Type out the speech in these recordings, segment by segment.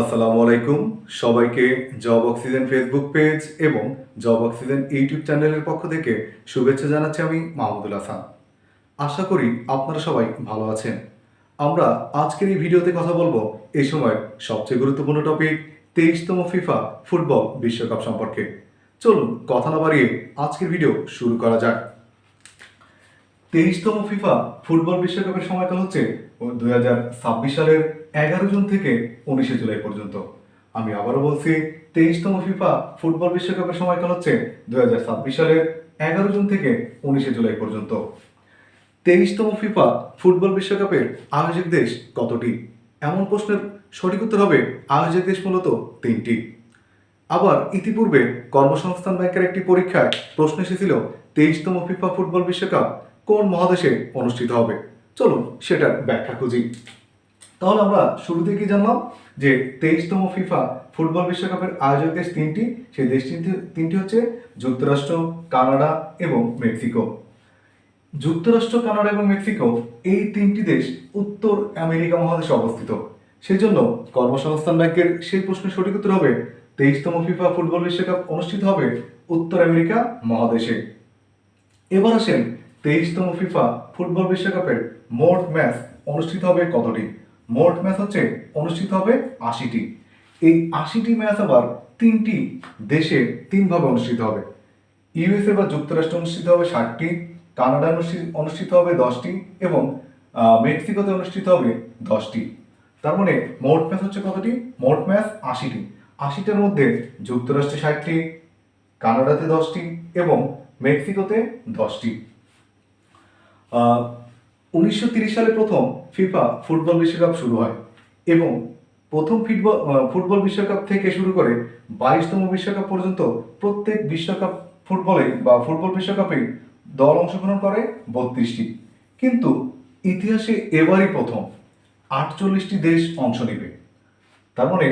আসসালামু আলাইকুম। সবাইকে জব অক্সিজেন ফেসবুক পেজ এবং জব অক্সিজেন ইউটিউব চ্যানেলের পক্ষ থেকে শুভেচ্ছা জানাচ্ছি আমি মাহমুদুল হাসান। আশা করি আপনারা সবাই ভালো আছেন। আমরা আজকের এই ভিডিওতে কথা বলব এই সময় সবচেয়ে গুরুত্বপূর্ণ টপিক তেইশতম ফিফা ফুটবল বিশ্বকাপ সম্পর্কে। চলুন কথা না বাড়িয়ে আজকের ভিডিও শুরু করা যাক। তেইশতম ফিফা ফুটবল বিশ্বকাপের সময়কাল হচ্ছে দুই হাজার ছাব্বিশ সালের এগারো জুন থেকে উনিশে জুলাই পর্যন্ত। আমি আবারও বলছি, তেইশতম ফিফা ফুটবল বিশ্বকাপের সময়কাল হচ্ছে দু হাজার ছাব্বিশ সালের এগারো জুন থেকে উনিশে জুলাই পর্যন্ত। তেইশতম ফিফা ফুটবল বিশ্বকাপের আয়োজক দেশ কতটি? এমন প্রশ্নের সঠিক উত্তর হবে আয়োজক দেশ মূলত তিনটি। আবার ইতিপূর্বে কর্মসংস্থান ব্যাংকের একটি পরীক্ষায় প্রশ্ন এসেছিল, তেইশতম ফিফা ফুটবল বিশ্বকাপ কোন মহাদেশে অনুষ্ঠিত হবে? চলুন সেটার ব্যাখ্যা খুঁজি। তাহলে আমরা শুরু থেকেই জানলাম? যে তেইশতম ফিফা ফুটবল বিশ্বকাপের আয়োজক দেশ তিনটি। সেই দেশ তিনটি হচ্ছে যুক্তরাষ্ট্র, কানাডা এবং মেক্সিকো। যুক্তরাষ্ট্র, কানাডা এবং মেক্সিকো এই তিনটি দেশ উত্তর আমেরিকা মহাদেশে অবস্থিত। সেই জন্য কর্মসংস্থান ব্যাংকের সেই প্রশ্নের সঠিক উত্তর হবে, তেইশতম ফিফা ফুটবল বিশ্বকাপ অনুষ্ঠিত হবে উত্তর আমেরিকা মহাদেশে। এবার আসেন তেইশতম ফিফা ফুটবল বিশ্বকাপের মোট ম্যাচ অনুষ্ঠিত হবে কতটি? মোট ম্যাচ হচ্ছে অনুষ্ঠিত হবে আশিটি। এই আশিটি ম্যাচ আবার তিনটি দেশে তিনভাবে অনুষ্ঠিত হবে। ইউএসএ বা যুক্তরাষ্ট্রে অনুষ্ঠিত হবে ষাটটি কানাডা অনুষ্ঠি- অনুষ্ঠিত হবে দশটি এবং মেক্সিকোতে অনুষ্ঠিত হবে দশটি। তার মানে মোট ম্যাচ হচ্ছে কতটি? মোট ম্যাচ আশিটি। আশিটার মধ্যে যুক্তরাষ্ট্রে ষাটটি, কানাডাতে দশটি এবং মেক্সিকোতে দশটি। উনিশশো সালে প্রথম ফিফা ফুটবল বিশ্বকাপ শুরু হয় এবং প্রথম ফুটবল ফুটবল বিশ্বকাপ থেকে শুরু করে বাইশতম বিশ্বকাপ পর্যন্ত প্রত্যেক বিশ্বকাপ ফুটবলে বা ফুটবল বিশ্বকাপে দল অংশগ্রহণ করে বত্রিশটি। কিন্তু ইতিহাসে এবারই প্রথম আটচল্লিশটি দেশ অংশ নেবে। তার মানে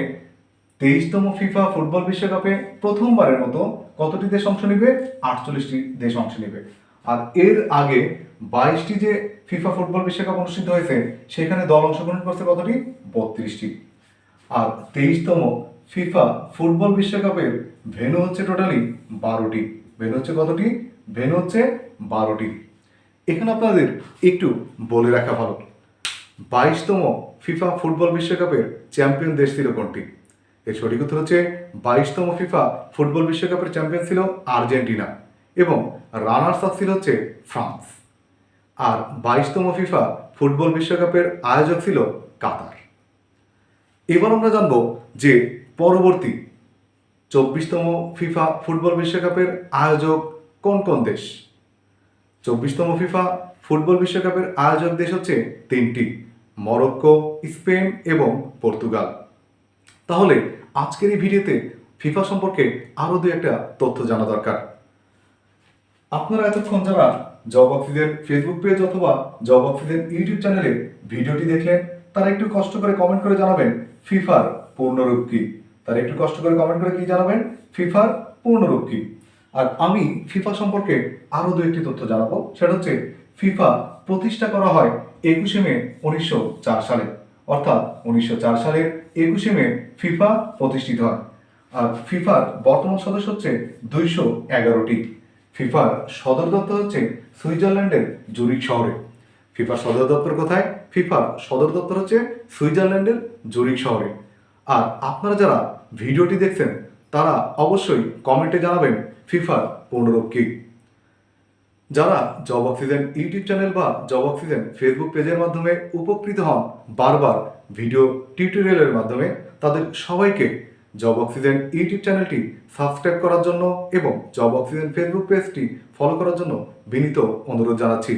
তেইশতম ফিফা ফুটবল বিশ্বকাপে প্রথমবারের মতো কতটি দেশ অংশ নেবে? আটচল্লিশটি দেশ অংশ নেবে। আর এর আগে বাইশটি যে ফিফা ফুটবল বিশ্বকাপ অনুষ্ঠিত হয়েছে, সেখানে দল অংশগ্রহণ করছে কতটি? বত্রিশটি। আর তেইশতম ফিফা ফুটবল বিশ্বকাপের ভেনু হচ্ছে টোটালি বারোটি। ভেন্যু হচ্ছে কতটি? ভেন্যু হচ্ছে বারোটি। এখানে আপনাদের একটু বলে রাখা ভালো। বাইশতম ফিফা ফুটবল বিশ্বকাপের চ্যাম্পিয়ন দেশ ছিল কোনটি? এর সঠিক উত্তর হচ্ছে বাইশতম ফিফা ফুটবল বিশ্বকাপের চ্যাম্পিয়ন ছিল আর্জেন্টিনা। এবং রানার্স আপ ছিল হচ্ছে ফ্রান্স। আর বাইশতম ফিফা ফুটবল বিশ্বকাপের আয়োজক ছিল কাতার। এবার আমরা জানব যে পরবর্তী চব্বিশতম ফিফা ফুটবল বিশ্বকাপের আয়োজক কোন কোন দেশ? চব্বিশতম ফিফা ফুটবল বিশ্বকাপের আয়োজক দেশ হচ্ছে তিনটি, মরক্কো, স্পেন এবং পর্তুগাল। তাহলে আজকের এই ভিডিওতে ফিফা সম্পর্কে আরও দু একটা তথ্য জানা দরকার। আপনারা এতক্ষণ যারা জব অক্সিজেন ফেসবুক পেজ অথবা জব অক্সিজেন ইউটিউব চ্যানেলে ভিডিওটি দেখলেন, তারা একটু কষ্ট করে কমেন্ট করে জানাবেন ফিফার পূর্ণরূপ কি তারা একটু কষ্ট করে কমেন্ট করে কি জানাবেন? ফিফার পূর্ণরূপ কি আর আমি ফিফা সম্পর্কে আরও দু একটি তথ্য জানাব। সেটা হচ্ছে, ফিফা প্রতিষ্ঠা করা হয় একুশে মে উনিশশো চার সালে। অর্থাৎ উনিশশো চার সালের একুশে মে ফিফা প্রতিষ্ঠিত হয়। আর ফিফার বর্তমান সদস্য হচ্ছে দুইশো এগারোটি। ফিফার সদর দপ্তর হচ্ছে সুইজারল্যান্ডের জুরিক শহরে। ফিফার সদর দপ্তর কোথায়? ফিফার সদর দপ্তর হচ্ছে সুইজারল্যান্ডের জুরিক শহরে। আর আপনারা যারা ভিডিওটি দেখছেন, তারা অবশ্যই কমেন্টে জানাবেন ফিফার পূর্ণরূপ কি। যারা জব অক্সিজেন ইউটিউব চ্যানেল বা জব অক্সিজেন ফেসবুক পেজের মাধ্যমে উপকৃত হন বারবার ভিডিও টিউটোরিয়ালের মাধ্যমে, তাদের সবাইকে জব অক্সিজেন ইউটিউব চ্যানেলটি সাবস্ক্রাইব করার জন্য এবং জব অক্সিজেন ফেসবুক পেজটি ফলো করার জন্য বিনীত অনুরোধ জানাচ্ছি।